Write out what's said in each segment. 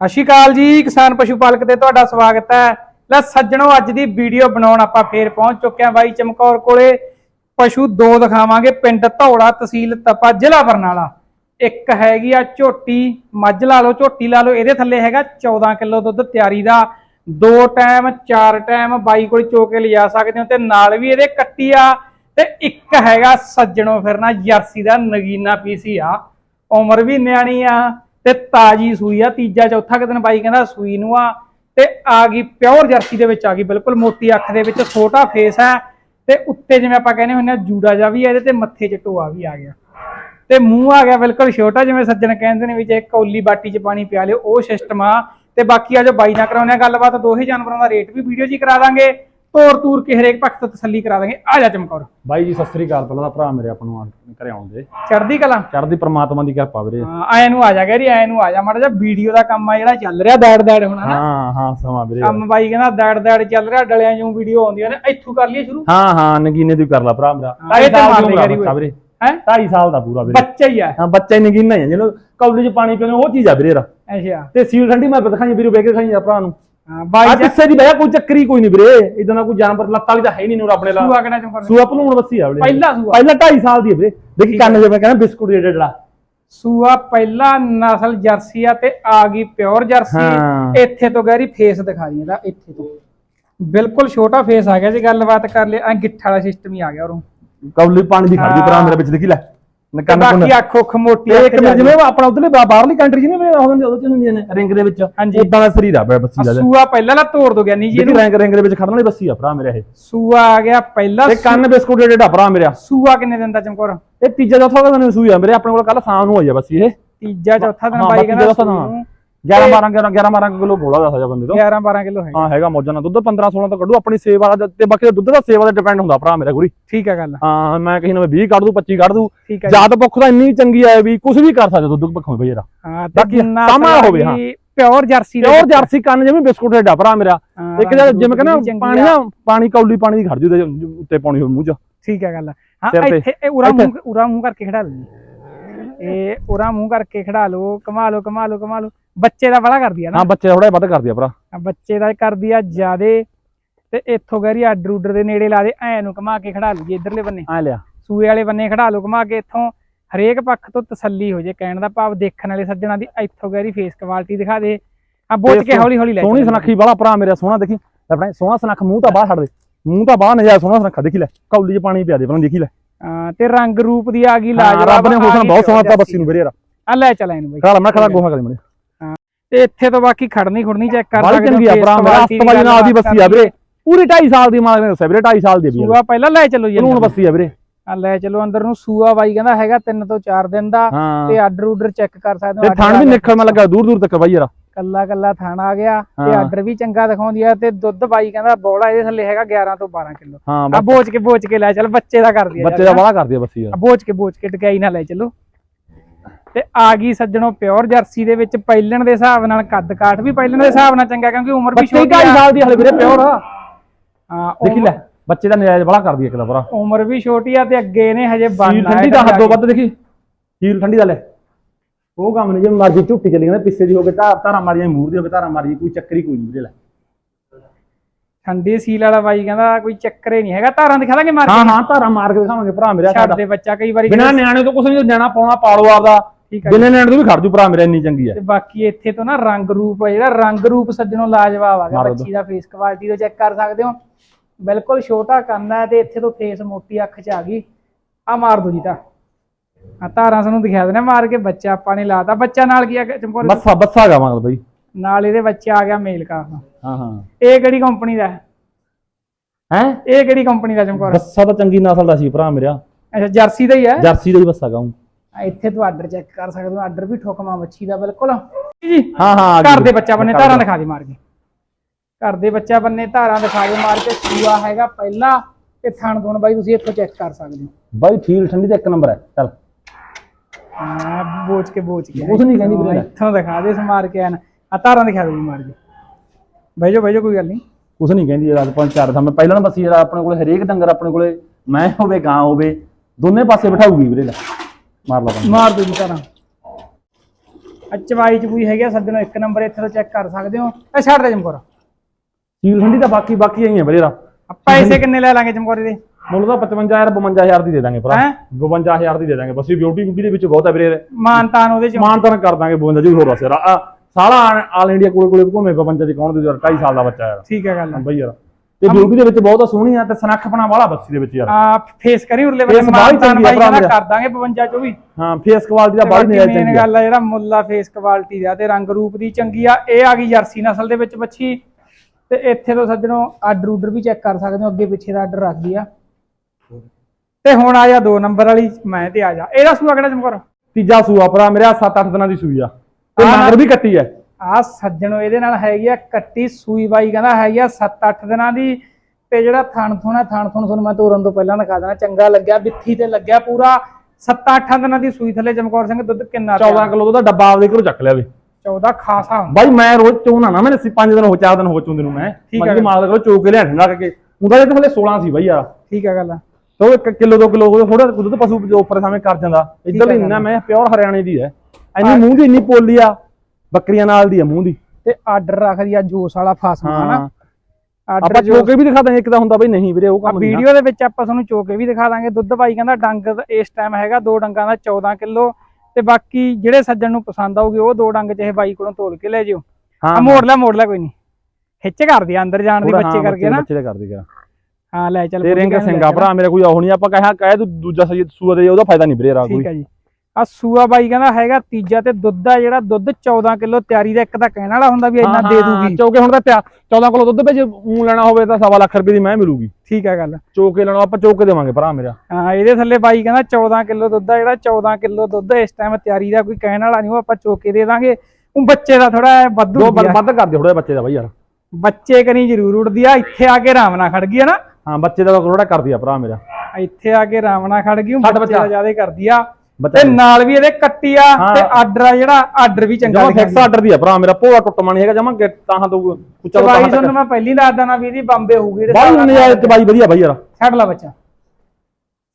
ਸਤਿ ਸ਼੍ਰੀ ਅਕਾਲ ਜੀ, ਕਿਸਾਨ ਪਸ਼ੂ ਪਾਲਕ ਤੇ ਤੁਹਾਡਾ ਸਵਾਗਤ ਹੈ। ਲੈ ਸੱਜਣੋ, ਅੱਜ ਦੀ ਵੀਡੀਓ ਬਣਾਉਣ ਆਪਾਂ ਫੇਰ ਪਹੁੰਚ ਚੁੱਕੇ ਹਾਂ ਬਾਈ ਚਮਕੌਰ ਕੋਲੇ। ਪਸ਼ੂ ਦੋ ਦਿਖਾਵਾਂਗੇ, ਪਿੰਡ ਧੌੜਾ ਤਹਿਸੀਲ ਤਪਾ, ਜ਼ਿਲ੍ਹਾ ਬਰਨਾਲਾ। ਇੱਕ ਹੈਗੀ ਆ ਝੋਟੀ, ਮੱਝ ਲਾ ਲਓ, ਝੋਟੀ ਲਾ ਲਓ, ਇਹਦੇ ਥੱਲੇ ਹੈਗਾ 14 ਕਿਲੋ ਦੁੱਧ ਤਿਆਰੀ ਦਾ। ਦੋ ਟਾਈਮ, ਚਾਰ ਟਾਈਮ ਬਾਈ ਕੋਲ ਚੋ ਕੇ ਲਿਜਾ ਸਕਦੇ ਹੋ ਤੇ ਨਾਲ ਵੀ ਇਹਦੇ ਕੱਟੀ ਆ। ਤੇ ਇੱਕ ਹੈਗਾ ਸੱਜਣੋ ਫਿਰਨਾ ਜਰਸੀ ਦਾ ਨਗੀਨਾ ਪੀਸੀ ਆ। ਉਮਰ ਵੀ ਨਿਆਣੀ ਆ। ਤੇ ਤਾਜੀ ਸੂਈ ਆ, ਤੀਜਾ, ਚੌਥਾ ਕੁ ਦਿਨ ਬਾਈ ਕਹਿੰਦਾ ਸੂਈ ਨੂੰ ਆ, ਤੇ ਆ ਗਈ ਪਿਓਰ ਜਰਸੀ ਦੇ ਵਿੱਚ ਆ ਗਈ, ਬਿਲਕੁਲ ਮੋਟੀ ਅੱਖ ਦੇ ਵਿੱਚ ਛੋਟਾ ਫੇਸ ਹੈ ਤੇ ਉੱਤੇ ਜਿਵੇਂ ਆਪਾਂ ਕਹਿੰਦੇ ਹੁੰਦੇ ਆ ਜੂੜਾ ਜਾ ਵੀ ਆ ਇਹਦੇ ਤੇ ਮੱਥੇ 'ਚ ਟੋਆ ਵੀ ਆ ਗਿਆ। ਤੇ ਮੂੰਹ ਆ ਗਿਆ ਬਿਲਕੁਲ ਛੋਟਾ, ਜਿਵੇਂ ਸੱਜਣ ਕਹਿੰਦੇ ਨੇ ਵੀ ਜੇ ਕੌਲੀ ਬਾਟੀ 'ਚ ਪਾਣੀ ਪਿਆ ਲਿਓ, ਉਹ ਸਿਸਟਮ ਆ, ਤੇ ਬਾਕੀ ਆ ਜੋ ਬਾਈ ਨਾਲ ਕਰਾਉਂਦੇ ਆ ਗੱਲਬਾਤ, ਦੋਹੇ ਜਾਨਵਰਾਂ ਦਾ ਰੇਟ ਵੀ ਵੀਡੀਓ 'ਚ ਹੀ ਕਰਾ ਦਾਂਗੇ। ਤੋਰ ਤੂਰ ਕੇ ਹਰੇਕ ਪੱਖ ਤੋਂ ਤਸੱਲੀ ਕਰਾ ਦਾਂਗੇ। ਆ ਜਾ ਚਮਕੌਰ। ਬਾਈ ਜੀ ਸਤਿ ਸ੍ਰੀ ਅਕਾਲ। ਪਹਿਲਾਂ ਤਾਂ ਭਰਾ ਮੇਰੇ ਆਪ ਨੂੰ ਘਰੇ ਆਉਣ ਦੇ। ਚੜਦੀ ਕਲਾ? ਚੜ੍ਹਦੀ ਪ੍ਰਮਾਤਮਾ ਦੀ ਕਿਰਪਾ ਵੀਰੇ। ਹਾਂ ਆਏ ਨੂੰ ਆ ਜਾ ਗੈਰੀ ਆਏ ਨੂੰ ਆ ਜਾ। ਮਾੜਾ ਜਿਹਾ ਵੀਡੀਓ ਦਾ ਕੰਮ ਆ ਜਿਹੜਾ ਚੱਲ ਰਿਹਾ ਦੈੜ ਦੈੜ ਹੁਣ ਹਨਾ? ਹਾਂ ਹਾਂ ਸਮਾਂ ਵੀਰੇ। ਕੰਮ ਬਾਈ ਕਹਿੰਦਾ ਦੈੜ ਦੈੜ ਚੱਲ ਰਿਹਾ ਡਲਿਆਂ ਨੂੰ ਵੀਡੀਓ ਆਉਂਦੀਆਂ ਨੇ ਇੱਥੋਂ ਕਰ ਲਈਏ ਸ਼ੁਰੂ? ਹਾਂ ਹਾਂ ਨਗੀਨੇ ਦੀ ਕਰ ਲਾ ਭਰਾ ਮੇਰਾ। ਹਾਂ, ਇਹ ਤਾਂ ਮਾਰ ਦੀ ਲਈ ਉਮਰ ਆ ਕਰੀ ਬੱਚਾ ਵੀਰੇ। ਹੈ? 2.5 ਸਾਲ ਦਾ ਪੂਰਾ ਵੀਰੇ। ਬੱਚਾ ਹੀ ਆ। ਹਾਂ ਬੱਚਾ ਹੀ ਨਗੀਨਾ ਹੀ ਆ। ਜਿਹਨੂੰ ਕੌਲੀ 'ਚ ਪਾਣੀ ਪੀਣੇ ਉਹ ਚੀਜ਼ ਆ ਵੀਰੇ ਇਹਦਾ। ਅੱਛਾ। ਤੇ ਸੀਲ ਠੰਡੀ ਮੈਂ ਦਿਖਾਈ ਵੀਰੇ ਕੇ ਖਾਈ ਆ ਭਰਾ ਨੂੰ। ਹਾਂ ਆ ਬਾਈ ਜੀ ਪਿੱਛੇ ਦੀ ਬਹਿ ਕੋਈ ਚੱਕਰੀ ਕੋਈ ਨਹੀਂ ਵੀਰੇ। ਇਦਾਂ ਦਾ ਕੋਈ ਜਾਨਵਰ ਲੱਤਾਂ ਵਾਲੀ ਤਾਂ ਹੈ ਨਹੀਂ ਨੂੰ ਰੱਬ ਨੇ ਲਾ ਸੂਆ ਕਿਹੜਾ ਚੋਂ ਕਰਨਾ ਸੂਆ ਭਲੂਣ ਬੱਸੀ ਆ ਵੀਰੇ। ਪਹਿਲਾ ਸੂਆ। ਪਹਿਲਾ 2.5 ਸਾਲ ਦੀ ਹੈ ਵੀਰੇ। ਦੇਖੀ ਕੰਨ ਜਿਵੇਂ ਕਹਿੰਦਾ ਬਿਸਕੁਟ ਜਿਹੜਾ ਜਿਹੜਾ ਸੂਆ ਪਹਿਲਾ ਨਸਲ ਜਰਸੀ ਆ ਤੇ ਆ ਗਈ ਪਿਓਰ ਜਰਸੀ। ਇੱਥੇ ਤੋਂ ਗੈਰੀ ਫੇਸ ਦਿਖਾ ਰਹੀ ਇਹਦਾ ਇੱਥੇ ਤੋਂ। ਬਿਲਕੁਲ ਛੋਟਾ ਫੇਸ ਆ ਗਿਆ ਜੀ ਗੱਲਬਾਤ ਕਰ ਲਈ। ਆ ਗਿੱਠਾ ਵਾਲਾ ਸਿਸਟਮ ਹੀ ਆ ਗਿਆ ਉਰੋਂ। ਕੌਲੀ ਪਾਣੀ ਦੀ ਖੜਦੀ ਭਰਾ ਮੇਰੇ ਵਿੱਚ ਦੇਖੀ ਲੈ। ਤੇ ਬਾਕੀ ਅੱਖ ਉੱਖ ਮੋਟੀ ਤੇ ਅੱਖ ਇੱਕ ਮਿੰਟ ਜਿਆਦੀ। ਜਿਵੇਂ ਆਪਣਾ ਉਧਰਲੇ ਬਾਹਰਲੀ ਕੰਟਰੀ ਜਿਹਨੇ ਉਹਦੇ ਉਹਦੇ ਚ ਹੁੰਦੀਆਂ ਨੇ ਰਿੰਗ ਦੇ ਵਿੱਚ। ਹਾਂਜੀ। ਉਦਾਂ ਦਾ ਸਰੀਰ ਆ ਬੈ ਬੱਸੀ ਦਾ ਸੂਆ ਪਹਿਲਾ ਲਾ ਤੋੜ ਦੋ ਗਿਆ ਨਹੀਂ ਜੀ ਜਿਹੜੀ ਇਹਨੂੰ। ਰੈਂਕ ਰਿੰਗ ਦੇ ਵਿੱਚ ਖੜਨ ਵਾਲੀ ਬੱਸੀ ਆ ਭਰਾ ਮੇਰੇ ਇਹ। ਸੂਆ ਆ ਗਿਆ ਪਹਿਲਾ ਤੇ ਕੰਨ ਬਿਸਕੁਟ ਜਿਹੜਾ ਭਰਾ ਮੇਰਾ। ਸੂਆ ਕਿੰਨੇ ਦਿਨ ਦਾ ਚਮਕੌਰ? ਇਹ ਤੀਜਾ ਚੌਥਾ ਦਿਨ ਸੂਈ ਆ ਮੇਰੇ ਆਪਣੇ ਕੋਲ ਕੱਲ ਸ਼ਾਮ ਨੂੰ ਹੋਈ ਆ ਬੱਸੀ ਇਹ। ਤੀਜਾ ਚੌਥਾ ਦਿਨ ਹਾਂ, ਬਾਈ ਬਾਕੀ ਕਹਿੰਦਾ ਜਦੋਂ ਸੂਈ ਨੂੰ। 11 12 11 11 12 ਕਿਲੋ ਬੋਲਾ ਦੱਸ ਜਾ ਬੰਦੇ ਤੋਂ। 11 12 ਕਿਲੋ ਹੈ ਹਾਂ ਹੈਗਾ ਮੌਜਾਂ ਨਾਲ। ਦੁੱਧ 15 16 ਤਾਂ ਕੱਢੂ ਆਪਣੀ ਸੇਵਾ ਦਾ ਤੇ ਬਾਕੀ ਦਾ ਦੁੱਧ ਦਾ ਸੇਵਾ ਦਾ ਡਿਪੈਂਡ ਹੁੰਦਾ ਭਰਾ ਮੇਰਾ ਗੁਰੀ। ਠੀਕ ਹੈ ਗੱਲ। ਹਾਂ ਮੈਂ ਕਿਸੇ ਨੂੰ 20 ਕੱਢ ਦੂ 25 ਕੱਢ ਦੂ। ਜਾਤ ਪੱਖ ਤਾਂ ਇੰਨੀ ਚੰਗੀ ਆ ਵੀ ਕੁਝ ਵੀ ਕਰ ਸਕਦਾ ਦੁੱਧ ਪੱਖੋਂ ਬਈ ਯਾਰ ਹਾਂ ਬਾਕੀ ਸਾਹਮਣਾ ਹੋਵੇ, ਹਾਂ। ਪਿਓਰ ਜਰਸੀ ਪਿਓਰ ਜਰਸੀ ਕੰਨ ਜਿਵੇਂ ਬਿਸਕੁਟ ਢੇਡਾ ਭਰਾ ਮੇਰਾ। ਇੱਕ ਜਦ ਰੰਗ ਜਿਵੇਂ ਕਹਿੰਦਾ ਪਾਣੀ। ਨਾ ਪਾਣੀ ਕੌਲੀ ਪਾਣੀ ਦੀ ਖੜ ਜੂ ਉੱਤੇ ਪਾਉਣੀ ਹੋਵੇ ਮੂੰਹ ਚ। ਠੀਕ ਹੈ ਗੱਲ ਹਾਂ। ਇੱਥੇ ਉਰਾ। ਮੂੰਹ ਉਰਾ ਮੂੰਹ ਕਰਕੇ ਖੜਾ ਜੀ। ਇਹ ਉਰਾ ਮੂੰਹ ਕਰਕੇ ਖੜਾ ਲਓ ਕਮਾ ਲਓ ਕਮਾ ਲਓ ਕਮਾ ਲਓ। ਬੱਚੇ ਦਾ ਬੜਾ ਕਰਦੀ ਆ ਨਾ। ਹਾਂ ਬੱਚੇ ਥੋੜਾ ਵੱਧ ਕਰਦੀ ਆ ਭਰਾ। ਆ ਬੱਚੇ ਦਾ ਕਰਦੀ ਆ ਜਿਆਦੇ। ਤੇ ਇੱਥੋਂ ਗੈਰੀ ਆਰਡਰ ਉਡਰ ਦੇ ਨੇੜੇ ਲਾ ਦੇ ਐ ਨੂੰ ਕਮਾ ਕੇ ਖੜਾ ਜੀ ਇਧਰਲੇ ਬੰਨੇ। ਐ ਲਿਆ। ਸੂਏ ਵਾਲੇ ਬੰਨੇ ਖੜਾ ਲਓ ਕਮਾ ਕੇ ਇੱਥੋਂ ਹਰੇਕ ਪੱਖ ਤੋਂ ਤਸੱਲੀ ਹੋ ਜੇ ਕਹਿਣ ਦਾ ਭਾਵ ਦੇਖਣ ਵਾਲੇ ਸੱਜਣਾ ਦੀ ਇੱਥੋਂ ਗੈਰੀ ਫੇਸ ਕੁਆਲਿਟੀ ਦਿਖਾ ਦੇ। ਆ ਬੋਚ ਕੇ ਹੌਲੀ ਹੌਲੀ ਲੈ ਸੋਹਣੀ। ਸੁਨੱਖੀ ਵਾਲਾ ਭਰਾ ਮੇਰਾ ਸੋਹਣਾ ਦੇਖੀ। ਆਪਣੇ ਸੋਹਣਾ ਸੁਨੱਖ ਮੂੰਹ ਤਾਂ ਬਾਹਰ ਛੱਡ ਦੇ। ਮੂੰਹ ਤਾਂ ਬਾਹਰ ਨਜ਼ਾਰਾ ਸੋਹਣਾ ਸੁਨੱਖਾ ਦੇਖੀ ਲੈ। ਕੌਲੀ 'ਚ ਪਾਣੀ ਪਿਆ ਦੇ ਪਹਿਲਾਂ ਦੇਖੀ ਲੈ। ਤੇ ਰੰਗ ਰੂਪ ਦੀ ਆ ਗਈ ਲਾਜਵਾਬ ਰੱਬ ਨੇ ਹੁਸਨ ਬਹੁਤ ਸੋਹਣਾ ਦਿੱਤਾ ਬੱਸੀ ਨੂੰ ਵੀਰੇ ਯਾਰ। ਆ ਲੈ ਚੱਲ ਇਹਨੂੰ ਬਈ। ਖੜਾ ਮੈਂ ਖੜਾ ਗੋਹਾ ਕਰੀ ਮੜੇ ਤੇ ਇੱਥੇ ਤੋਂ ਬਾਕੀ ਖੜਨੀ ਖੁੜਨੀ ਚੈੱਕ ਕਰ ਬਾਲੀ ਚੰਗੀ ਆ ਭਰਾ ਮੇਰਾ ਅਸਤਵਾਲੀ ਨਾਲ ਦੀ ਬੱਸੀ ਆ ਵੀਰੇ। ਪੂਰੀ 2.5 ਸਾਲ ਦੀ ਮਾਲਕ ਨੇ ਦੱਸਿਆ ਵੀਰੇ 2.5 ਸਾਲ ਦੀ ਸੂਆ ਪਹਿਲਾਂ ਲੈ ਚੱਲੋ ਜੀ ਅੰਦਰ। ਬੱਸੀ ਆ ਵੀਰੇ। ਆ ਲੈ ਚਲੋ ਅੰਦਰ ਨੂੰ ਸੂਆ ਬਾਈ ਕਹਿੰਦਾ ਹੈਗਾ 3 ਤੋਂ 4 ਦਿਨ ਦਾ ਹਾਂ। ਤੇ ਆਰਡਰ ਉਡਰ ਚੈੱਕ ਕਰ ਸਕਦੇ ਤੇ ਥਣ ਵੀ ਨਿਕਲ ਮੈਂ ਲੱਗਾ ਦੂਰ ਦੂਰ ਤੱਕ ਬਾਈ ਯਾਰ ਕੱਲਾ ਕੱਲਾ ਥਾਣਾ ਆ ਗਿਆ ਤੇ ਹਾਂ। ਆਰਡਰ ਵੀ ਚੰਗਾ ਦਿਖਾਉਂਦੀ ਆ ਤੇ ਦੁੱਧ ਬਾਈ ਕਹਿੰਦਾ ਬੋਲਾ ਇਹਦੇ ਥੱਲੇ ਹੈਗਾ 11 ਤੋਂ 12 ਕਿਲੋ। ਹਾਂ ਆ ਬੋਚ ਕੇ ਬੋਚ ਕੇ ਲੈ ਚੱਲ ਬੱਚੇ ਦਾ ਕਰਦੀ ਆ ਬੱਚੇ ਦਾ ਬੜਾ ਕਰਦੀ ਆ ਬੱਸੀ ਯਾਰ। ਬੋਚ ਕੇ ਬੋਚ ਕੇ ਟਕਾਈ ਨਾ ਲੈ ਚਲੋ। ਤੇ ਆ ਗਈ ਸੱਜਣੋ ਪਿਓਰ ਜਰਸੀ ਦੇ ਵਿੱਚ ਪਹਿਲਣ ਦੇ ਹਿਸਾਬ ਨਾਲ ਕੱਦ ਕਾਠ ਵੀ ਪਹਿਲਣ ਦੇ ਹਿਸਾਬ ਨਾਲ ਚੰਗਾ ਕਿਉਂਕਿ ਉਮਰ ਵੀ ਛੋਟੀ 2.5 ਆ ਸਾਲ ਦੀ ਹਲੇ ਵੀਰੇ ਪਿਓਰ। ਆ ਹਾਂ ਦੇਖੀ ਲੈ। ਬੱਚੇ ਦਾ ਨਜਾਇਜ਼ ਬੜਾ ਕਰਦੀ ਇੱਕ ਦਾ ਭਰਾ ਉਮਰ ਵੀ ਛੋਟੀ ਆ ਤੇ ਅੱਗੇ ਨੇ ਹਜੇ ਸੀਲ ਬਣਨਾ ਠੰਡੀ ਦਾ ਹੱਦੋਂ ਵੱਧ ਦੇਖੀ। ਸੀਲ ਠੰਡੀ ਦਾ ਲੈ। ਉਹ ਕੰਮ ਨਹੀਂ ਜੇ ਮਰਜ਼ੀ ਝੁੱਟੀ ਚੱਲੀ ਜਾਂਦਾ ਪਿੱਛੇ ਦੀ ਹੋਵੇ ਧਾਰ ਧਾਰਾਂ ਮਾਰੀਆਂ ਮੂਰ ਦੀ ਹੋਵੇ ਧਾਰਾਂ ਮਾਰੀਆਂ ਕੋਈ ਚੱਕਰੀ ਕੋਈ ਨਹੀਂ ਵੀਰੇ ਲੈ ਠੰਡੀ ਸੀਲ ਵਾਲਾ ਬਾਈ ਕਹਿੰਦਾ ਕੋਈ ਚੱਕਰੇ ਨਹੀਂ ਹੈਗਾ। ਧਾਰਾਂ ਦਿਖਾ ਦਾਂਗੇ ਮਾਰ ਹਾਂ ਕੇ। ਹਾਂ ਧਾਰਾਂ ਮਾਰ ਕੇ ਦਿਖਾਵਾਂਗੇ ਭਰਾ ਮੇਰਾ ਛੱਡ ਸਾਡਾ। ਦੇ ਬੱਚਾ ਕਈ ਵਾਰੀ ਬਿਨਾਂ ਨਿਆਣੇ ਤੋਂ ਕੁਛ ਨਹੀਂ ਨਿਆਣਾ ਪਾਉਣਾ ਪਾਲੋ ਆਪਦਾ। ਠੀਕ ਹੈ ਬਿਨਾਂ ਨਿਆਣੇ ਤੋਂ ਵੀ ਖੜ ਜੂ ਭਰਾ ਮੇਰਾ ਇੰਨੀ ਚੰਗੀ ਆ। ਤੇ ਬਾਕੀ ਇੱਥੇ ਤੋਂ ਨਾ ਰੰਗ ਰੂਪ ਜਿਹੜਾ ਰੰਗ ਰੂਪ ਸੱਜਣੋਂ ਲਾਜਵਾਬ ਆ। ਮਾਰੋ। ਬੱਚੀ ਦਾ। ਫੇਸ ਕੁਆਲਿਟੀ ਤੋਂ ਚੈੱਕ ਕਰ ਸਕਦੇ ਹੋ। ਬਿਲਕੁਲ ਛੋਟਾ ਹੈ ਤੇ ਇੱਥੇ ਤੋਂ ਫੇਸ ਮੋਟੀ ਅੱਖ ਚ ਆ ਗਈ। ਆ ਮਾਰ ਦੋ ਜੀ ਤਾਂ। ਆ ਧਾਰਾਂ ਸਾਨੂੰ ਦਿਖਾ ਦੇਣਾ ਮਾਰ ਕੇ ਬੱਚਾ ਆਪਾਂ ਨੇ ਲਾਤਾ। ਬੱਚਾ ਨਾਲ ਕੀ ਆ ਚੰਪੋਰ ਬੱਸਾ ਬੱਸਾ ਗਾਵਾਂਗਾ ਬਈ। ਨਾਲ ਇਹਦੇ ਬੱਚਾ ਆ ਗਿਆ ਮੇਲ ਦਾ ਹਾਂ ਹਾਂ। ਇਹ ਕਿਹੜੀ ਕੰਪਨੀ ਦਾ ਹੈ? ਹੈ? ਇਹ ਕਿਹੜੀ ਕੰਪਨੀ ਦਾ ਚੰਪੋਰ? ਬੱਸਾ ਤਾਂ ਚੰਗੀ ਨਸਲ ਦਾ ਸੀ ਭਰਾ ਮੇਰਾ। ਅੱਛਾ ਜਰਸੀ ਦਾ ਹੀ ਹੈ? ਜਰਸੀ ਦਾ ਹੀ ਬੱਸਾ ਗਾਉਂ ਇੱਥੇ ਤੋਂ ਆਰਡਰ ਚੈੱਕ ਕਰ ਸਕਦੇ ਹੋ। ਆਰਡਰ ਵੀ ਠੋਕਮਾ ਬੱਚੀ ਦਾ ਬਿਲਕੁਲ। ਜੀ ਹਾਂ ਹਾਂ ਘਰ ਦੇ ਬੱਚਾ ਬੰਨੇ ਧਾਰਾਂ ਦਿਖਾ ਦੇ ਮਾਰ ਕੇ। ਘਰ ਦੇ ਬੱਚਾ ਬੰਨੇ ਧਾਰਾਂ ਦਿਖਾ ਦੇ ਮਾਰ ਕੇ ਸੂਆ ਹੈਗਾ ਪਹਿਲਾ ਤੇ ਥਣ ਥੁਣ ਬਾਈ ਤੁਸੀਂ ਇੱਥੋਂ ਚੈੱਕ ਕਰ ਸਕਦੇ ਹੋ। ਬਾਈ ਠੀਲ ਠੰਡੀ ਦਾ ਇੱਕ ਨੰਬਰ ਹੈ ਚੱਲ। ਹਾਂ ਬੋਚ ਕੇ ਬੋਚ ਕੇ। ਕੁਛ ਨਹੀਂ ਕਹਿੰਦੀ ਵੀਰੇ। ਇੱਥੋਂ ਦਿਖਾ ਦੇ ਮਾਰ ਕੇ ਆਣ ਆ ਧਾਰਾਂ ਦਿਖਾ ਦੇ ਜੀ ਮਾਰ ਕੇ। ਬਹਿ ਜਾਓ ਬਹਿ ਜਾਓ ਕੋਈ ਗੱਲ ਨਹੀਂ। ਕੁਛ ਨਹੀਂ ਕਹਿੰਦੀ ਯਾਰ ਪੰਜ ਚਾਰ ਥਾਂ। ਮੈਂ ਪਹਿਲਾਂ ਨਾ ਬੱਸੀ ਯਾਰ ਆਪਣੇ ਕੋਲੇ ਹਰੇਕ ਡੰਗਰ ਆਪਣੇ ਕੋਲੇ ਮੈਂ ਹੋਵੇ ਗਾਂ ਹੋਵੇ ਦੋਨੇ ਪਾਸੇ ਬਿਠਾਊਗੀ ਵੀਰੇ ਲੈ। ਮਾਰ ਲਾ ਮਾਰ ਦੋ ਜੀ ਧਾਰਾਂ। ਆ ਚਵਾਈ ਚ ਕੋਈ ਹੈਗਾ ਸੱਜਣੋ ਇੱਕ ਨੰਬਰ ਇੱਥੇ ਤੋਂ ਚੈੱਕ ਕਰ ਸਕਦੇ ਹੋ। ਇਹ ਛੱਡ ਦੇ ਚਮਕੌਰ ਸੀਲ ਠੰਡੀ ਤਾਂ ਬਾਕੀ ਬਾਕੀ ਆਈ ਹੈ ਵੀਰੇ ਰਾ ਆ ਪੈਸੇ ਕਿੰਨੇ ਲੈ ਲਾਂਗੇ ਚਮਕੌਰ ਦੇ? ਮੁੱਲ ਤਾਂ 55000 52000 ਦੀ ਦੇ ਦਾਂਗੇ ਭਰਾ। ਹੈਂ? 52000 ਦੀ ਦੇ ਦਾਂਗੇ ਬਸ ਇਹ ਬਿਊਟੀ ਬਿਊਟੀ ਦੇ ਵਿੱਚ ਬਹੁਤ ਹੈ ਵੀਰੇ ਮਾਨਤਾਨ ਉਹਦੇ ਚ। ਮਾਨ ਤਾਂ ਕਰ ਦਾਂਗੇ 52 ਜੀ ਹੋਰ ਬਸ ਯਾਰ ਆ ਸਾਰਾ ਆਲ ਇੰਡੀਆ ਕੋਲੇ ਕੋਲੇ ਘੁੰਮੇ 52 ਦੀ ਕੌਣ ਦੇ ਯਾਰ 2.5 ਸਾਲ ਦਾ ਬੱਚਾ ਯਾਰ। ਠੀਕ ਹੈ ਗੱਲ ਬਈ ਯਾਰ ਤੇ ਬਿਊਟੀ ਦੇ ਵਿੱਚ ਬਹੁਤ ਸੋਹਣੀ ਆ ਤੇ ਸਨੱਖਪਣਾ ਵਾਲਾ ਬੱਸੀ ਦੇ ਵਿੱਚ ਯਾਰ। ਆ ਫੇਸ ਕਰੀ ਉਰਲੇ ਬਾਹਲੀ ਮਾਨਤਾਨ ਆ ਬਾਈ ਮੇਰਾ। ਕਰ ਦਾਂਗੇ 52 ਚੋਂ ਵੀ। ਹਾਂ ਫੇਸ ਕੁਆਲਿਟੀ ਦਾ ਬਾਹਲੀ ਨਿਆਜ ਮੇਨ ਚੰਗੀ ਆ। ਗੱਲ ਆ ਜਿਹੜਾ ਮੁੱਲਾ ਫੇਸ ਕੁਆਲਿਟੀ ਦਾ ਤੇ ਰੰਗ ਰੂਪ ਦੀ ਚੰਗੀ ਆ ਇਹ ਆ ਗਈ ਜਰਸੀ ਨਸਲ ਦੇ ਵਿੱਚ ਬੱਚੀ। ਤੇ ਇੱਥੇ ਤੋਂ ਸੱਜਣੋ ਆਰਡਰ ਉਡਰ ਵੀ ਚੈੱਕ ਕਰ ਸਕਦੇ ਹੋ ਅੱਗੇ ਪਿੱਛੇ ਦਾ ਆਰਡਰ ਰੱਖਦੀ ਆ। ਤੇ ਹੁਣ ਆ ਜਾ 2 ਨੰਬਰ ਵਾਲੀ ਮੈਂ ਤੇ ਆ ਜਾ। ਇਹਦਾ ਸੂਆ ਕਿਹੜਾ ਚਮਕਰ ਤੀਜਾ ਸੂਆ ਭਰਾ ਮੇਰੇ 7-8 ਦਿਨਾਂ ਦੀ ਸੂਈ ਆ। ਤੇ। ਮਗਰ ਵੀ ਕੱਟੀ ਆ ਆ ਸੱਜਣੋ ਇਹਦੇ ਨਾਲ ਹੈਗੀ ਆ ਕੱਟੀ ਸੂਈ ਬਾਈ ਕਹਿੰਦਾ ਹੈਗੀ ਆ 7-8 ਦਿਨਾਂ ਦੀ। ਤੇ ਜਿਹੜਾ ਥਣ ਥੁਣਾ ਥਣ ਥੁਣ ਤੁਹਾਨੂੰ ਮੈਂ ਤੋਰਨ ਤੋਂ ਪਹਿਲਾਂ ਦਿਖਾ ਦੇਣਾ ਚੰਗਾ ਲੱਗਿਆ ਬਿੱਥੀ ਤੇ ਲੱਗਿਆ ਪੂਰਾ। 7-8 ਦਿਨਾਂ ਦੀ ਸੂਈ ਥੱਲੇ ਚਮਕੌਰ ਸਿੰਘ ਦੁੱਧ ਕਿੰਨਾ 14 ਕਿਲੋ ਦਾ ਡੱਬਾ ਆਪਦੇ ਘਰੋਂ ਚੱਕ ਲਿਆ ਵੇ। 14 ਖਾਸਾ। ਹੁੰਦਾ ਬਾਈ ਮੈਂ ਰੋਜ਼ ਚੋਣਾ ਨਾ ਮੈਂ 5 ਦਿਨ ਹੋ 4 ਦਿਨ ਹੋ ਚੁੰਦੇ ਨੂੰ ਮੈਂ। ਠੀਕ ਮੈਂ ਆ। ਮਾਲ ਕੋਲ ਚੋ ਕੇ ਲਿਆਣਾ ਲੱਗ ਕੇ ਉਹਦਾ ਜੇ ਥੱਲੇ 16 ਸੀ ਬਾਈ ਯਾਰ। ਠੀਕ ਆ ਗੱਲ ਤੋ 1 ਕਿਲੋ 2 ਕਿਲੋ ਥੋੜਾ ਦੁੱਧ ਪਸ਼ੂ ਜੋ ਉੱਪਰ ਸਾਵੇਂ ਕਰ ਜਾਂਦਾ। ਇੱਧਰ ਹੀ। ਇੰਨਾ ਮੈਂ ਪਿਓਰ ਹਰਿਆਣੇ ਦੀ ਹੈ। ਇੰਨੀ ਮੂੰਹ ਦੀ ਇੰਨੀ ਪੋਲੀ ਆ ਬੱਕਰੀਆਂ ਨਾਲ ਦੀ ਆ ਮੂੰਹ ਦੀ। ਤੇ ਆਰਡਰ ਰੱਖਦੀ ਆ ਜੋਸ ਵਾਲਾ ਫਾਸਮਾ ਹਨਾ? ਹਾਂ ਆਰਡਰ ਆਪਾਂ ਜੋ ਚੋ ਕੇ ਵੀ ਦਿਖਾ ਦਾਂਗੇ ਇੱਕ ਤਾਂ ਹੁੰਦਾ ਬਈ ਨਹੀਂ ਵੀਰੇ ਉਹ ਕੰਮ ਨਹੀਂ ਵੀਡੀਓ ਦੇ ਵਿੱਚ ਆਪਾਂ ਤੁਹਾਨੂੰ ਚੋਕੇ ਵੀ ਦਿਖਾ ਦਾਂਗੇ। ਦੁੱਧ ਬਾਈ ਕਹਿੰਦਾ ਡੰਗ ਇਸ ਟਾਈਮ ਹੈਗਾ ਦੋ ਡੰਗਾਂ ਦਾ 14 ਕਿਲੋ। ਤੇ ਬਾਕੀ ਜਿਹੜੇ ਸੱਜਣ ਨੂੰ ਪਸੰਦ ਆਊਗੀ ਉਹ ਦੋ ਡੰਗ ਚ ਇਹ ਬਾਈ ਕੋਲੋਂ ਤੋਲ ਕੇ ਲੈ ਜਿਓ। ਹਾਂ ਆ ਮੋੜ ਲੈ ਮੋੜ ਲੈ ਕੋਈ ਨਹੀਂ। ਖਿੱਚ ਕਰਦੀ ਆ ਅੰਦਰ ਜਾਣ ਦੀ ਬੱਚੇ ਹਾਂ, ਕਰਕੇ ਨਾ। ਬੱਚੇ ਦੇ ਕਰ। ਦੇਗਾ ਹਾਂ ਲੈ ਚੱਲ ਤੇ ਕੋਈ ਰਿੰਗ ਸਿੰਘਾ ਭਰਾ ਮੇਰੇ ਕੋਈ ਉਹ ਨਹੀਂ ਆਪਾਂ ਕਹਿਆ ਕਹਿ ਤੂੰ ਦੂਜਾ ਸੂਆ ਦੇ ਉਹਦਾ ਫਾਇਦਾ ਨਹੀਂ ਵੀਰੇ ਰਾ ਚੱਲ। ਠੀਕ ਕੋਈ ਆ ਜੀ। ਆ ਸੂਆ ਬਾਈ ਕਹਿੰਦਾ ਹੈਗਾ ਤੀਜਾ ਤੇ ਦੁੱਧ ਆ ਜਿਹੜਾ ਦੁੱਧ 14 ਕਿਲੋ ਤਿਆਰੀ ਦਾ ਇੱਕ ਤਾਂ ਕਹਿਣ ਵਾਲਾ ਹੁੰਦਾ ਵੀ ਇੰਨਾ ਦੇ ਦੂਗੀ। ਚੋਕੇ ਹੁਣ ਤਾਂ ਪਿਆ 14 ਕਿਲੋ ਦੁੱਧ ਵਿੱਚ ਊਂ ਲੈਣਾ ਹੋਵੇ ਤਾਂ ਸਵਾ ਲੱਖ ਰੁਪਏ ਦੀ ਮੈਂ ਮਿਲੂਗੀ। ਠੀਕ ਆ ਗੱਲ। ਚੋਕੇ ਲੈਣਾ ਆਪਾਂ ਚੋਕੇ ਦੇਵਾਂਗੇ ਭਰਾ ਮੇਰਾ। ਹਾਂ ਇਹਦੇ ਥੱਲੇ ਬਾਈ ਕਹਿੰਦਾ 14 ਕਿਲੋ ਦੁੱਧ ਆ ਜਿਹੜਾ 14 ਕਿਲੋ ਦੁੱਧ ਇਸ ਟਾਈਮ ਤਿਆਰੀ ਦਾ ਕੋਈ ਕਹਿਣ ਵਾਲਾ ਨਹੀਂ ਉਹ ਆਪਾਂ ਚੋਕੇ ਦੇ ਦਾਂਗੇ। ਉਹ ਬੱਚੇ ਦਾ ਥੋੜਾ ਵਾਧੂ। ਵੱਧ ਕਰ ਦੇ ਥੋੜਾ ਬੱਚੇ ਦਾ ਬਾਈ ਯਾਰ। ਬੱਚੇ ਕਨੀ ਜ਼ਰੂਰ ਉੜਦੀ ਆ ਇੱਥੇ ਆ ਕੇ ਰਾਮ ਨਾਲ ਖੜ ਗਈ ਆ ਨਾ। ਹਾਂ ਬੱਚੇ ਦਾ ਥੋੜਾ ਕਰਦੀ ਆ ਭਰਾ ਮੇਰਾ। ਇੱਥੇ ਆ ਕੇ ਰਾਮ ਨਾਲ ਖੜ ਗਈ ਉਹ ਬੱਚੇ। ਦਾ ਜ਼ਿਆਦਾ ਕਰਦੀ ਆ। ਤੇ ਨਾਲ ਵੀ ਇਹਦੇ ਕੱਟੀ ਆ। ਤੇ ਆਰਡਰ ਆ ਜਿਹੜਾ ਆਰਡਰ ਵੀ ਚੰਗਾ ਲਿਖਿਆ ਫਿਕਸ ਆਰਡਰ ਦੀ ਆ ਭਰਾ ਮੇਰਾ ਭੋਆ ਟੁੱਟਮਾ ਨਹੀਂ ਹੈਗਾ ਜਮਾ ਤਾਂ ਤੋਂ ਉੱਚਾ ਤੋਂ ਤੁਹਾਨੂੰ ਮੈਂ ਪਹਿਲੀ ਦੱਸਦਾ ਨਾ ਵੀ ਇਹਦੀ ਬੰਬੇ ਹੋਊਗੀ ਇਹਦੇ ਬਾਈ ਨਾਲ। ਨਜਾਇਜ਼ ਚਬਾਈ ਵਧੀਆ ਬਾਈ ਯਾਰ। ਛੱਡ ਲਾ ਬੱਚਾ।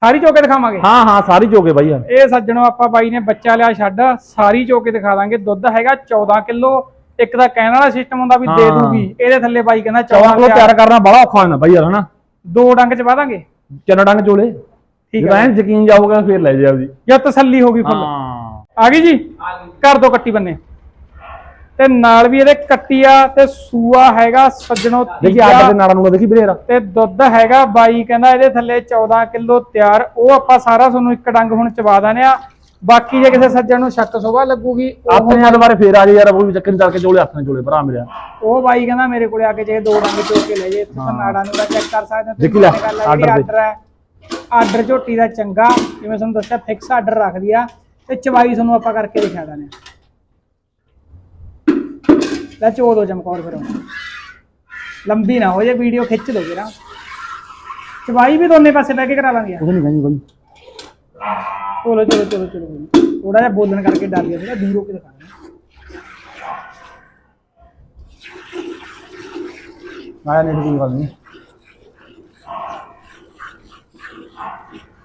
ਸਾਰੀ ਚੋਕੇ ਦਿਖਾਵਾਂਗੇ। ਹਾਂ ਹਾਂ ਸਾਰੀ ਚੋਕੇ ਬਾਈ ਯਾਰ। ਇਹ ਸੱਜਣੋ ਆਪਾਂ ਬਾਈ ਨੇ ਬੱਚਾ ਲਿਆ ਛੱਡ ਸਾਰੀ ਚੋਕੇ ਦਿਖਾ ਦਾਂਗੇ। ਦੁੱਧ ਹੈਗਾ 14 ਕਿਲੋ। ਇੱਕ ਦਾ ਕਹਿਣ ਵਾਲਾ ਸਿਸਟਮ ਹੁੰਦਾ ਵੀ ਦੇ। ਦੂਗੀ। ਇਹਦੇ ਥੱਲੇ ਬਾਈ ਕਹਿੰਦਾ 14 14 ਕਿਲੋ ਤਿਆਰ ਕਰਨਾ ਬੜਾ ਔਖਾ ਹੁੰਦਾ ਬਾਈ ਯਾਰ ਹਨਾ? ਦੋ ਡੰਗ ਚ ਪਾ ਦਾਂਗੇ। ਚੰਨਾ ਡੰਗ ਚੋਲੇ। ਠੀਕ ਜਦੋਂ ਹੈ ਐਨ ਯਕੀਨ ਜਾਊਗਾ ਫੇਰ ਲੈ ਜਾ। ਆਪਦੀ ਜਾਂ ਤਸੱਲੀ ਹੋ ਗਈ ਫੁੱਲ। ਹਾਂ। ਆ ਗਈ ਜੀ? ਕਰ ਦੋ ਕੱਟੀ ਬੰਨੇ। ਤੇ ਨਾਲ ਵੀ ਇਹਦੇ ਕੱਟੀ ਆ ਤੇ ਸੂਆ ਹੈਗਾ ਸੱਜਣੋ ਦੇਖੀ ਆਰਡਰ ਦੇ ਨਾਲਾਂ ਨੂੰ ਦੇਖੀ ਯਾਰ ਤੇ ਦੁੱਧ ਹੈਗਾ ਬਾਈ ਕਹਿੰਦਾ ਇਹਦੇ ਥੱਲੇ 14 ਕਿਲੋ ਤਿਆਰ। ਉਹ ਆਪਾਂ ਸਾਰਾ ਤੁਹਾਨੂੰ ਇੱਕ ਡੰਗ ਹੁਣ ਚਵਾ ਦਾਨੇ ਆ। ਬਾਕੀ ਜੇ ਕਿਸੇ ਸੱਜਣ ਨੂੰ ਸ਼ੱਕ ਸੁਭਾ ਲੱਗੂਗੀ ਆਪਣੇ ਨਾਲ ਬਾਰੇ ਫੇਰ ਆ ਜੇ ਯਾਰ ਉਹ ਵੀ ਚੱਕਰ ਚੱਲ ਕੇ ਚੋਲੇ ਹੱਥ ਚੋਲੇ ਭਰਾ ਮੇਰਾ। ਉਹ ਬਾਈ ਕਹਿੰਦਾ ਮੇਰੇ ਕੋਲੇ ਆ ਕੇ ਜੇ ਦੋ ਡੰਗ ਚੋ ਕੇ ਲੈ ਜੇ ਤੁਸੀਂ ਨਾੜਾ ਨੂੰ ਚੈੱਕ ਕਰ ਸਕਦੇ ਹੋ ਦੇਖੀ ਲੈ, ਆਰਡਰ order ਦੇ। ਆਰਡਰ ਹੈ। ਆਰਡਰ ਝੋਟੀ ਦਾ ਚੰਗਾ ਜਿਵੇਂ ਤੁਹਾਨੂੰ ਦੱਸਿਆ ਫਿਕਸ ਆਰਡਰ ਰੱਖਦੀ ਆ ਤੇ ਚਵਾਈ ਤੁਹਾਨੂੰ ਆਪਾਂ ਕਰਕੇ ਦਿਖਾ ਦਾਨੇ ਲੈ ਚੋ ਦੋ ਚਮਕੌਰ ਫਿਰ। ਲੰਬੀ ਨਾ ਹੋ ਜੇ ਵੀਡੀਓ ਖਿੱਚ ਦੋ ਜਰਾ। ਚਵਾਈ ਵੀ ਦੋਨੇ ਪਾਸੇ ਬਹਿ ਕੇ ਕਰਾ ਲਾਂਗੇ ਕੁਝ ਨਹੀਂ ਕਹਿੰਦੀ ਬਾਈ ਚਲੋ ਚਲੋ ਚਲੋ ਚਲੋ ਥੋੜਾ ਜਿਹਾ ਬੋਲਣ ਕਰਕੇ ਡਰ ਗਿਆ ਥੋੜਾ ਦੂਰ ਕੇ ਦਿਖਾ ਆਇਆ ਨਹੀਂ ਕੋਈ ਗੱਲ ਨਹੀਂ।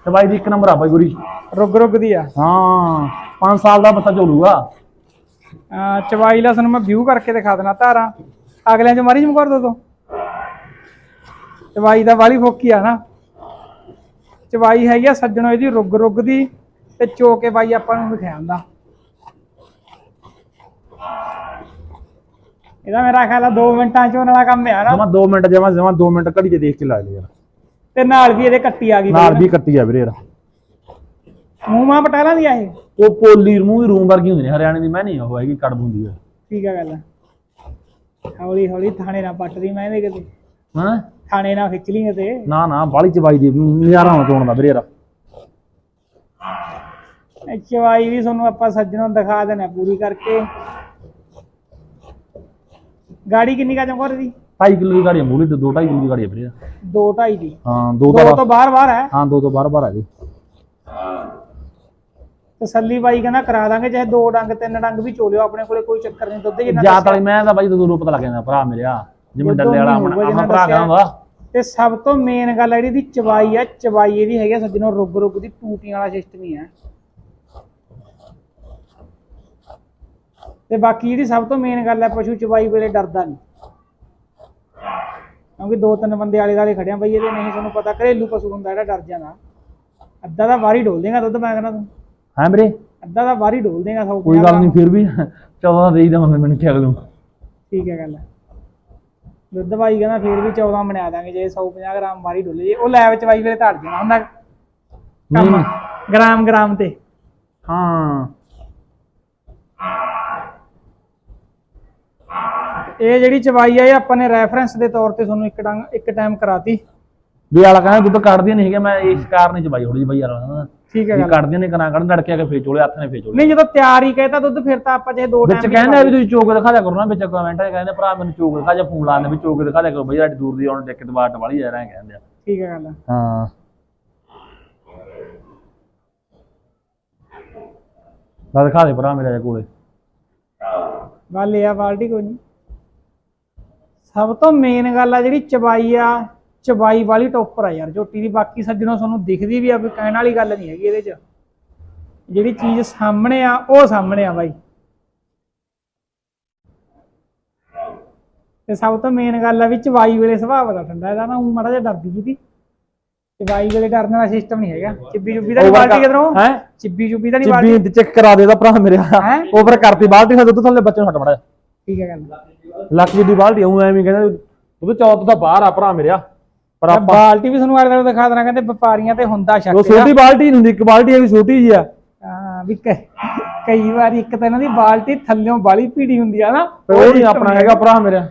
ਤੇ ਬਾਈ ਦੀ ਇੱਕ ਨੰਬਰ ਆ ਬਾਈ ਗੁਰੀ। ਰੁਗ ਰੁਗ ਦੀ ਆ। ਹਾਂ 5 ਸਾਲ ਦਾ ਬੱਚਾ ਚੋਲੂਗਾ। ਅਹ ਚਵਾਈ ਲਾ ਸਾਨੂੰ ਮੈਂ ਵਿਊ ਕਰਕੇ ਦਿਖਾ ਦੇਣਾ ਧਾਰਾਂ। ਅਗਲਿਆਂ ਚ ਮਾਰੀ ਜਮ ਕਰ ਦੋ ਦੋ ਚਵਾਈ ਦਾ ਵਾਲੀ ਫੋਕੀ ਆ ਨਾ। ਚਵਾਈ ਹੈਗੀ ਆ ਸੱਜਣੋ ਇਹਦੀ ਰੁਗ ਰੁਗ ਦੀ। ਤੇ ਚੋ ਕੇ ਬਾਈ ਆਪਾਂ ਨੂੰ ਵਿਖਾਇਆ ਹੁੰਦਾ ਇਹਦਾ ਮੇਰਾ ਖਿਆਲ ਆ 2 ਮਿੰਟਾਂ ਚ ਹੋਣ ਵਾਲਾ ਕੰਮ ਆ ਨਾ। ਜਮਾ 2 ਮਿੰਟ ਜਮਾ ਜਮਾ 2 ਮਿੰਟ ਘੜੀ ਤੇ ਦੇਖ ਕੇ ਲਾ ਲੈ ਯਾਰ। ਤੇ ਨਾਲ ਵੀ ਇਹਦੇ ਕੱਟੀ ਆ ਗਈ ਨਾਲ ਵੀ ਕੱਟੀ ਆ ਵੀਰੇ ਯਾਰ ਮੂੰਹ ਪਟਾਲਾਂ ਦੀ ਆ ਇਹ? ਉਹ ਪੋਲੀ ਮੂੰਹ ਰੂਮ ਵਰਗੀ ਹੁੰਦੀ ਨੇ ਹਰਿਆਣੇ ਦੀ ਮੈਂ ਨਹੀਂ ਉਹ ਹੈਗੀ ਕੜਬ ਹੁੰਦੀ ਹੈ ਠੀਕ ਆ ਗੱਲ ਹੌਲੀ ਹੌਲੀ ਥਾਣੇ ਨਾਲ ਪੱਟਦੀ ਮੈਂ ਇਹਦੇ ਕਿਤੇ। ਹਾਂ? ਥਾਣੇ ਨਾਲ ਖਿੱਚ ਲਈ ਤੇ ਨਾ ਨਾ ਬਾਲੀ ਚਬਾਈ ਦੀ ਨਜ਼ਾਰਾ ਆਉਣਾ ਚੋਣ ਦਾ ਵੀਰੇ ਯਾਰ ਇਹ ਚਵਾਈ ਵੀ ਤੁਹਾਨੂੰ ਆਪਾਂ ਸੱਜਣੋਂ ਦਿਖਾ ਦੇਣਾ ਪੂਰੀ ਕਰਕੇ। ਗਾੜੀ ਕਿੰਨੀ ਕਾ ਚਮਕੌਰ ਦੀ? 2.5 ਕਿਲੋ ਦੀ ਗਾੜੀ ਆ ਮੂਲੀ ਤੇ 2.5 ਕਿਲੋ ਦੀ ਗਾੜੀ ਆ। ਵੀਰੇ 2 2.5 ਦੀ। ਹਾਂ ਦੋ ਦੋ ਤਾਂ ਤੋਂ ਬਾਹਰ ਬਾਹਰ ਹੈ। ਹਾਂ ਦੋ ਤੋਂ ਬਾਰ ਬਾਰ ਆ ਜੀ। ਤਸੱਲੀ ਬਾਈ ਕਹਿੰਦਾ ਕਰਾ ਦਾਂਗੇ ਚਾਹੇ ਦੋ ਡੰਗ ਤਿੰਨ ਡੰਗ ਵੀ ਚੋਲਿਓ ਆਪਣੇ ਕੋਲੇ ਕੋਈ ਚੱਕਰ ਨਹੀਂ ਦੁੱਧ ਜਿੰਨਾ ਜਾਤ ਵਾਲੀ ਮੈਂ ਤਾਂ ਬਾਈ ਤੋਂ ਦੂਰੋਂ ਪਤਾ ਲੱਗ ਜਾਂਦਾ ਭਰਾ ਮੇਰਿਆ ਜਿਵੇਂ ਉਦੋਂ ਡੱਲੇ ਵਾਲਾ ਵੀ ਆਪਣਾ ਹੋਊਗਾ ਆਪਣਾ ਜਿੰਨਾ ਭਰਾ ਦੱਸਿਆ। ਕਰਾਉਂਦਾ ਤੇ ਸਭ ਤੋਂ ਮੇਨ ਗੱਲ ਜਿਹੜੀ ਦੀ ਚਵਾਈ ਹੈ ਚਵਾਈ ਇਹਦੀ ਹੈਗੀ ਆ ਸੱਜਣੋਂ ਰੁੱਗ ਰੁੱਗ ਦੀ ਟੂਟੀਆਂ ਵਾਲਾ ਸਿਸਟਮ ਹੀ ਹੈ ਤੇ ਬਾਕੀ ਜਿਹੜੀ ਸਭ ਤੋਂ ਮੇਨ ਗੱਲ ਹੈ ਪਸ਼ੂ ਚਵਾਈ ਵੇਲੇ ਡਰਦਾ ਨਹੀਂ। ਕਿਉਂਕਿ ਦੋ ਤਿੰਨ ਬੰਦੇ ਆਲੇ ਦਾਲੇ ਖੜਿਆ ਬਈ ਇਹਦੇ ਨਹੀਂ ਤੁਹਾਨੂੰ ਪਤਾ ਘਰੇਲੂ ਪਸ਼ੂ ਹੁੰਦਾ ਜਿਹੜਾ ਡਰ ਜਾਂਦਾ। ਅੱਧਾ ਦਾ ਵਾਰੀ ਡੋਲ ਦੇਗਾ ਦੁੱਧ ਮੈਂ ਕਹਿੰਦਾ ਤੂੰ। ਹੈ ਵੀਰੇ? ਅੱਧਾ ਦਾ ਵਾਰੀ ਡੋਲ ਦੇਗਾ ਸੌ ਕੋਈ ਗੱਲ ਨਹੀਂ ਫਿਰ ਵੀ 14 ਦਾ ਦੇਈਦਾ ਮੈਂ ਮੈਨੂੰ ਕਿਹਾ ਲੂੰ ਠੀਕ ਹੈ ਗੱਲ ਦੁੱਧ ਭਾਈ ਕਹਿੰਦਾ ਫਿਰ ਵੀ 14 ਬਣਾ ਦਾਂਗੇ ਜੇ 150 ਗ੍ਰਾਮ ਵਾਰੀ ਡੋਲੇ ਜੇ। ਉਹ ਲੈਬ ਚ ਵਾਈ ਵੇਲੇ ਧੜ ਜਾਣਾ ਹੁੰਦਾ। ਕੰਮ। ਗ੍ਰਾਮ ਗ੍ਰਾਮ ਤੇ। ਹਾਂ। ਇਹ ਜਿਹੜੀ ਚਵਾਈ ਆ ਇਹ ਆਪਾਂ ਨੇ ਰੈਫਰੈਂਸ ਦੇ ਤੌਰ ਤੇ ਤੁਹਾਨੂੰ ਇੱਕ ਡੰਗ ਇੱਕ ਟਾਈਮ ਕਰਾਤੀ। ਵੀ ਵਾਲਾ ਕਹਿੰਦਾ ਦੁੱਧ ਕੱਢਦੀਆਂ ਨਹੀਂ ਹੈਗਾ ਮੈਂ ਇਸ ਕਾਰਨ ਹੀ ਚਬਾਈ ਥੋੜੀ ਜਿਹੀ ਬਈ ਵਾਲਾ ਠੀਕ ਹੈ ਗੱਲ। ਕੱਢਦੀਆਂ ਨੇ ਕਰਾਂ ਕੱਢ ਲੜਕੇ ਆ ਕੇ ਫੇਰ ਚੋਲੇ ਹੱਥ ਨੇ ਫੇਰ ਚੋਲੇ। ਨਹੀਂ ਜਦੋਂ ਤਿਆਰ ਹੀ ਕਹਿਤਾ ਦੁੱਧ ਫਿਰ ਤਾਂ ਆਪਾਂ ਜੇ ਦੋ ਵਿੱਚ ਟਾਈਮ ਕਹਿੰਦੇ ਆ ਵੀ ਤੁਸੀਂ ਚੋਕ ਦਿਖਾ ਦਿਆ ਕਰੋ ਨਾ ਵਿੱਚ ਕਮੈਂਟਾਂ ਕਹਿੰਦੇ ਭਰਾ ਮੈਨੂੰ ਚੋਕ ਦਿਖਾ ਜਾਂ ਫੋਨ ਲਾਉਂਦੇ ਵੀ ਚੋਕ ਦਿਖਾ ਦਿਆ ਕਰੋ ਬਈ ਸਾਡੀ ਦੂਰ ਦੀ ਆਉਣ ਟਿਕਟ ਬਾਟ ਵਾਲੀ ਜਾ ਰਹੇ ਕਹਿੰਦੇ ਆ। ਠੀਕ ਹੈ ਗੱਲ। ਹਾਂ। ਲਾ ਦਿਖਾ ਦੇ ਭਰਾ ਮੇਰੇ ਕੋਲੇ। ਗੱਲ ਇਹ ਆ ਬਾਲਟੀ ਕੋਈ ਨਹੀਂ ਸਭ ਤੋਂ ਮੇਨ ਗੱਲ ਆ ਜਿਹੜੀ ਚਬਾਈ ਆ ਚਬਾਈ ਵਾਲੀ ਟੋਪਰ ਆ ਯਾਰ ਝੋਟੀ ਦੀ। ਬਾਕੀ ਸੱਜਣੋਂ ਤੁਹਾਨੂੰ ਦਿਖਦੀ ਵੀ ਆ ਕੋਈ ਕਹਿਣ ਵਾਲੀ ਗੱਲ ਨਹੀਂ ਹੈਗੀ ਇਹਦੇ 'ਚ। ਜਿਹੜੀ ਚੀਜ਼ ਸਾਹਮਣੇ ਆ ਉਹ ਸਾਹਮਣੇ ਆ ਬਾਈ। ਤੇ ਸਭ ਤੋਂ ਮੇਨ ਗੱਲ ਆ ਵੀ ਚਬਾਈ ਵੇਲੇ ਸੁਭਾਅ ਬੜਾ ਠੰਡਾ ਇਹਦਾ ਨਾ ਊਂ ਮਾੜਾ ਜਿਹਾ ਡਰਦੀ ਜੀ ਦੀ ਚਬਾਈ ਵੇਲੇ ਡਰਨ ਵਾਲਾ ਸਿਸਟਮ ਨਹੀਂ ਹੈਗਾ। ਚਿੱਬੀ ਚੁੱਬੀ ਦਾ ਨਹੀਂ ਬਾਲਟੀ ਕਿਧਰੋਂ? ਹੈ? ਚਿੱਬੀ ਚੁੱਬੀ ਦਾ ਨਹੀਂ ਬਾਲਟੀ। ਚਿੱਬੀ ਚੈੱਕ ਕਰਾ ਦੇ ਦਾ ਭਰਾ ਮੇਰੇ ਹੈਂ? ਓਵਰ ਕਰਤੀ ਬਾਲਟੀ ਨਾਲ ਦੁੱਧ ਥੱਲੇ ਬੱਚੇ ਨੂੰ ਹਟ ਮੜਾ ਠੀਕ ਹੈ? ਗੱਲ ਲੱਖ ਜਿੱਡੀ ਬਾਲਟੀ ਉਹ ਐਵੇਂ ਕਹਿੰਦਾ ਦੁੱਧ ਚੌਥ ਦਾ ਬਾਹਰ ਆ ਭਰਾ ਮੇਰਿਆ। ਪਰ ਮੈਂ ਆਪਾਂ ਬਾਲਟੀ ਵੀ ਤੁਹਾਨੂੰ ਆਲੇ ਦਿਖਾ ਦੇਣਾ ਕਹਿੰਦੇ ਵਪਾਰੀਆਂ ਤੇ ਹੁੰਦਾ ਸ਼ੱਕ ਉਹ ਛੋਟੀ ਬਾਲਟੀ ਨਹੀਂ ਹੁੰਦੀ ਇੱਕ ਬਾਲਟੀ ਹੈ ਵੀ ਛੋਟੀ ਜੀ ਆ। ਹਾਂ ਵੀ ਕ- ਕਈ ਵਾਰੀ ਇੱਕ ਤਾਂ ਇਹਨਾਂ ਦੀ ਬਾਲਟੀ ਥੱਲਿਓਂ ਬਾਲੀ ਭੀੜੀ ਹੁੰਦੀ ਆ ਨਾ ਉਹ ਨਹੀਂ ਆਪਣਾ ਹੈਗਾ ਭਰਾ ਮੇਰਾ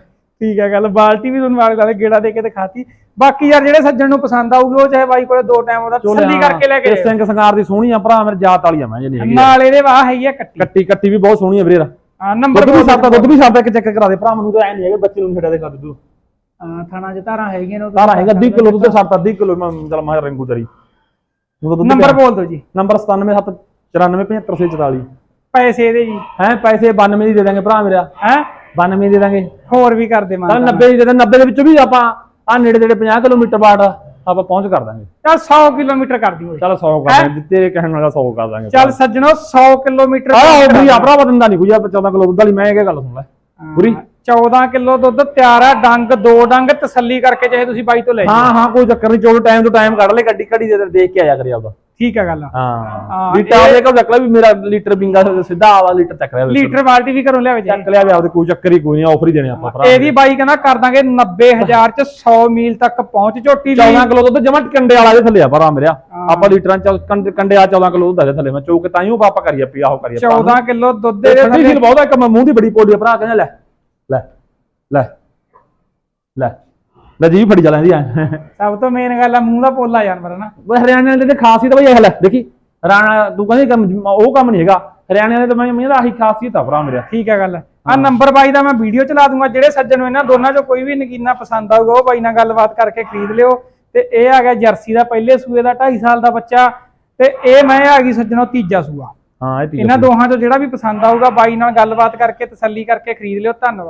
ਠੀਕ ਹੈ ਗੱਲ ਬਾਲਟੀ ਵੀ ਤੁਹਾਨੂੰ ਆਲੇ ਦੁਆਲੇ ਗੇੜਾ ਦੇ ਕੇ ਦਿਖਾਤੀ। ਬਾਕੀ ਯਾਰ ਜਿਹੜੇ ਸੱਜਣ ਨੂੰ ਪਸੰਦ ਆਊਗੀ ਉਹ ਚਾਹੇ ਬਾਈ ਕੋਲੇ ਦੋ ਟਾਈਮ ਉਹਦਾ ਤਸੱਲੀ ਕਰਕੇ ਲੈ ਕੇ ਸਿੰਘ ਸੰਗਾਰ ਦੀ ਸੋਹਣੀ ਆ ਭਰਾ ਮੇਰੇ ਜਾਤ ਵਾਲੀ ਆ ਮੈਂ ਜਿਹੜੀ ਹੈਗੀ। ਆ। ਨਾਲ ਇਹਦੇ ਵਾਹ ਹੈਗੀ ਆ ਕੱਟੀ। ਕੱਟੀ ਕੱਟੀ ਵੀ ਬਹੁਤ ਸੋਹਣੀ ਆ ਵੀਰੇ ਹਾਂ ਨੰਬਰ ਦੁੱਧ ਵੀ ਸਾਤਾ ਦੁੱਧ ਵੀ ਸਾਤਾ ਇੱਕ ਚੈੱਕ ਕਰਾ ਦੇ ਭਰਾ ਮੈਨੂੰ ਤਾਂ ਐ ਨਹੀਂ ਹੈਗਾ ਬੱਚੇ ਨੂੰ ਛੱਡਿਆ ਦੇ ਕਰ ਦੂ ਹਾਂ ਥਾਣਾ ਚ ਧਾਰਾਂ ਹੈਗੀਆਂ ਨੇ ਉਹ ਤਾਰਾ ਹੈਗਾ 20 ਕਿਲੋ ਦੁੱਧ ਸਾਤਾ 20 ਕਿਲੋ ਮੈਂ ਚਲ ਮੈਂ ਰੰਗੂ ਤਰੀ। ਨੰਬਰ ਬੋਲ ਦਿਓ ਜੀ। ਨੰਬਰ 97 9475744 ਪੈਸੇ ਇਹਦੇ ਜੀ। ਹੈ ਪੈਸੇ 92 ਦੀ ਦੇ ਦਾਂਗੇ ਭਰਾ ਮੇਰਾ। ਹੈ? 92 ਦੀ ਦੇ ਦਾਂਗੇ। ਹੋਰ ਵੀ ਕਰਦੇ ਤਾਂ ਮਾਨ 90 ਦੀ। ਦੇ ਦਾਂਗੇ 90 ਦੇ ਵਿੱਚੋਂ ਵੀ ਆਪਾਂ ਆ ਨੇੜੇ ਨੇੜੇ 50 ਕਿਲੋਮੀਟਰ ਬਾਅਦ ਆਪਾਂ ਪਹੁੰਚ ਕਰ ਦਾਂਗੇ। ਚੱਲ 100 ਕਿਲੋਮੀਟਰ ਕਰ ਦਿਓ ਚੱਲ 100 ਕਰ ਦਾਂਗੇ ਜਿੱਤੇ ਕਹਿਣ ਵਾਲਾ 100 ਕਰ ਦਾਂਗੇ ਚੱਲ ਸੱਜਣੋ 100 ਕਿਲੋਮੀਟਰ ਆ ਉਹ ਵੀ ਆਪਣਾ ਬਦਲਦਾ ਨਹੀਂ ਕੋਈ ਆ 14 ਕਿਲੋ ਦੁੱਧ ਵਾਲੀ ਮੈਂ ਇਹ ਗੱਲ ਸੁਣ ਲੈ। ਪੂਰੀ 14 ਕਿਲੋ ਦੁੱਧ ਤਿਆਰ ਆ ਡੰਗ ਦੋ ਡੰਗ ਤਸੱਲੀ ਕਰਕੇ ਚਾਹੇ ਤੁਸੀਂ ਬਾਈ ਤੋਂ ਲੈ ਜਾਓ। ਹਾਂ ਹਾਂ ਕੋਈ ਚੱਕਰ ਨਹੀਂ ਚੋਲ ਟਾਈਮ ਤੋਂ ਟਾਈਮ ਕੱਢ ਲੈ ਗੱਡੀ ਘੜੀ ਦੇ ਦੇਖ ਕੇ ਆਇਆ ਕਰੀ ਆਪਦਾ। ਠੀਕ ਹੈ ਗੱਲ ਹਾਂ। ਹਾਂ, ਲੀਟਰ ਆਪਦੇ ਕੋਲ ਲੈ ਵੀ ਮੇਰਾ ਲੀਟਰ ਬਿੰਗਾ ਸਿੱਧਾ ਆਵਾ ਲੀਟਰ ਚੱਕ ਲਿਆ ਲੀਟਰ ਬਾਲਟੀ ਵੀ ਘਰੋਂ ਲਿਆਵੇ ਚੱਕ ਲਿਆ ਵੀ ਆਪਦੇ ਕੋਈ ਚੱਕਰ ਹੀ ਕੋਈ ਨਹੀਂ ਆਫਰ ਹੀ ਦੇਣੇ ਆਪਾਂ ਭਰਾ। ਇਹਦੀ ਬਾਈ ਕਹਿੰਦਾ ਕਰ ਦਾਂਗੇ 90000 ਚ 100 ਮੀਲ ਤੱਕ ਪਹੁੰਚ ਝੋਟੀ ਦੀ 14 ਕਿਲੋ ਦੁੱਧ ਜਮਾ ਕੰਡੇ ਵਾਲਾ ਦੇ ਥੱਲੇ ਆ ਭਰਾ ਮੇਰਿਆ। ਆਪਾਂ ਲੀਟਰਾਂ ਚ ਕੰਡੇ- ਆ 14 ਕਿਲੋ ਦੁੱਧ ਦੇ ਥੱਲੇ। ਮੈਂ ਚੋਕ ਤਾਂ ਹੀ ਉਹ ਪਾਪਾ ਕਰੀਆ ਪੀ ਆਹੋ ਕਰੀਆ 14 ਕਿਲੋ ਦੁੱਧ ਦੇ ਫੀਲ ਬਹੁਤ ਆ ਮੈਂ ਮੂੰਹ ਦੀ ਬੜੀ ਆ ਭਰਾ ਕਹਿੰਦਾ ਲੈ ਲੈ ਲੈ ਲੈ। ਲੈ ਜੀ ਫੜੀ ਜਾ ਲੈਂਦੀ ਆ ਸਭ ਤੋਂ ਮੇਨ ਗੱਲ ਆ ਮੂੰਹ ਦਾ ਪੋਲਾ ਜਾਨਵਰ ਆ ਨਾ ਉਹ ਹਰਿਆਣੇ ਵਾਲੇ ਦੇ ਖਾਸੀਅਤ ਬਈ ਇਹ ਲੈ ਦੇਖੀ ਹਰਿਆਣਾ ਤੂੰ ਕਹਿੰਦੀ ਕੰਮ ਉਹ ਕੰਮ ਨਹੀਂ ਹੈਗਾ। ਹਰਿਆਣੇ ਵਾਲੇ ਤਾਂ ਮੈਂ ਮੇਰਾ ਆਹੀ ਖਾਸੀਅਤ ਆ ਭਰਾ ਮੇਰਾ। ਠੀਕ ਹੈ ਗੱਲ। ਆ ਨੰਬਰ ਬਾਈ ਦਾ ਮੈਂ ਵੀਡੀਓ ਚਲਾ ਦੂੰਗਾ ਜਿਹੜੇ ਸੱਜਣ ਨੂੰ ਇਹਨਾਂ ਦੋਨਾਂ ਚੋਂ ਕੋਈ ਵੀ ਨਗੀਨਾ ਪਸੰਦ ਆਊਗਾ ਉਹ ਬਾਈ ਨਾਲ ਗੱਲਬਾਤ ਕਰਕੇ ਖਰੀਦ ਲਿਓ। ਤੇ ਇਹ ਆ ਗਿਆ ਜਰਸੀ ਦਾ ਪਹਿਲੇ ਸੂਏ ਦਾ 2.5 ਸਾਲ ਦਾ ਬੱਚਾ। ਤੇ ਇਹ ਮੈਂ ਆ ਗਈ ਸੱਜਣੋ ਤੀਜਾ ਸੂਆ। ਹਾਂ ਇਹ ਤੀ ਇਹਨਾਂ ਦੋਹਾਂ ਚੋਂ ਜਿਹੜਾ ਵੀ ਪਸੰਦ ਆਊਗਾ ਬਾਈ ਨਾਲ ਗੱਲਬਾਤ ਕਰਕੇ ਤਸੱਲੀ ਕਰਕੇ ਖਰੀਦ ਲਿਓ। ਧੰਨਵਾਦ।